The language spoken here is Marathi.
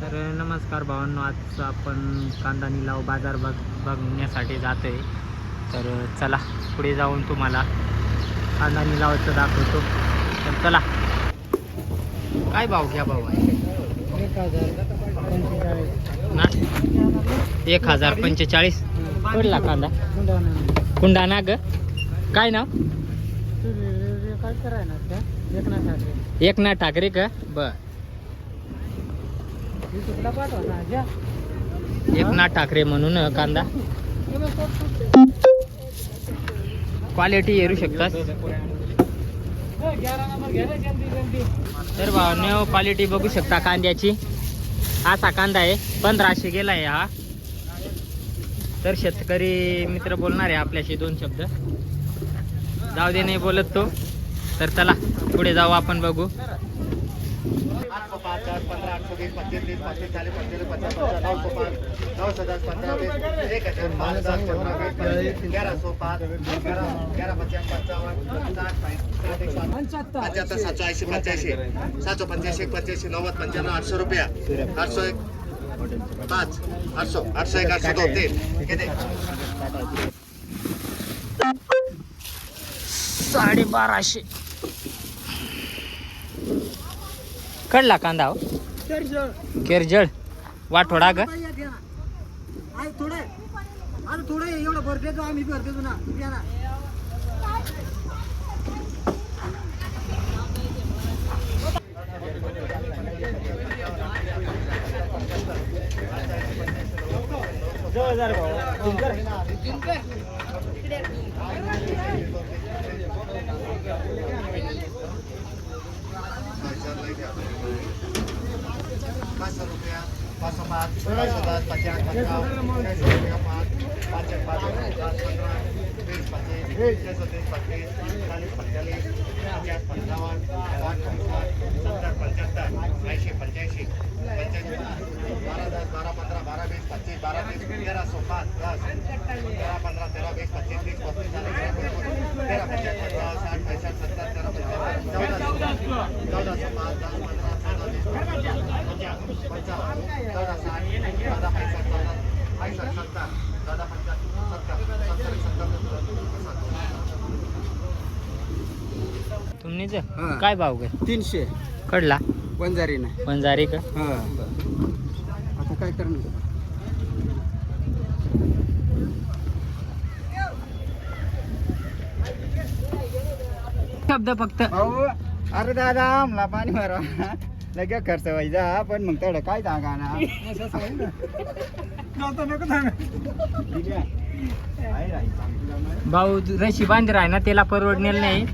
तर नमस्कार भावांनो आज आपण कांदा निलाव बाजार बघ बघण्यासाठी जातो आहे तर चला पुढे जाऊन तुम्हाला कांदा निलावाचं दाखवतो. तर चला. काय भाव घ्या भाऊ एक हजार पंचेचाळीस ना? एक हजार पंचेचाळीस. पडला कांदा. कुंडाणा ग. काय नाव? एकनाथ ठाकरे का? बर ही तुकडा पाठवा ना घ्या एकनाथ ठाकरे म्हणून कांदा. क्वालिटी येऊ शकतात. तर भावांनो क्वालिटी बघू शकता कांद्याची. असा कांदा आहे पंधराशे गेला आहे हा. तर शेतकरी मित्र बोलणार आहे आपल्याशी दोन शब्द. जाऊ दे नाही बोलत तो. तर चला पुढे जाऊ आपण बघू. पाँच दस पंद्रह आठ सौ बीस पच्चीस तीस पैंतीस चालीस पैंतालीस पचास पचास नौ सौ पाँच नौ सौ दस पंद्रह बीस एक हजार पाँच दस पंद्रह बीस ग्यारह सौ पाँच ग्यारह ग्यारह पचास पंचावन साठ पैंसठ एक सौ ऐंशी पंच्याऐंशी सातशे पंच्याऐंशी एक पंच्याऐंशी नव्वद पंच्याण्णव आठशे रुपया. आठशे एक पाच आठशे आठशे एक आठशे दोन तीन. किती साडे बाराशे कडला कांदा हो? केरजळ. वाठोडा ग. थोडं रुपया थोडं एवढं भर देतो हजार भर पाचशे रुपया पाच पचास पंचावन्न रुपया पाँच पाँच एक पाँच दस पंद्रह बीस पच्चीस छः सौ तीस पच्चीस चालीस पैंतालीस पचास पंचावन साठ पैंसठ सत्तर पचहत्तर ऐंशी पंच्याऐंशी पंच्याऐंशी बारह दस बारह पंद्रह बारह बीस पच्चीस बारह बीस तेरह सौ पाँच दस तेरह पंद्रह तेरह बीस पच्चीस तीस बत्तीस चालीस तेरह पचास पचास साठ पैंसठ सत्तर तेरह पचहत्तर चौदह सौ चौदह सौ पाँच दस पंद्रह चौदह बीस पच्चीस पंचावन्न चौदह साठ चौदह पैंसठ चौदह पैंसठ सत्तर चौदह पंचाहत्तर सत्तर सत्तर सत्तर तुम्हीच हा. काय भाव ग? तीनशे. कडला? वंजारी नाही पंजारी का? हा. आता काय करणार? शब्द फक्त. भाऊ अरे दादा आमला पाणी मारा लगे खर्च व्हायचा पण मग तेवढं काय सांगा ना. भाऊ रशी बांधीर आहे ना त्याला परवडणार नाही.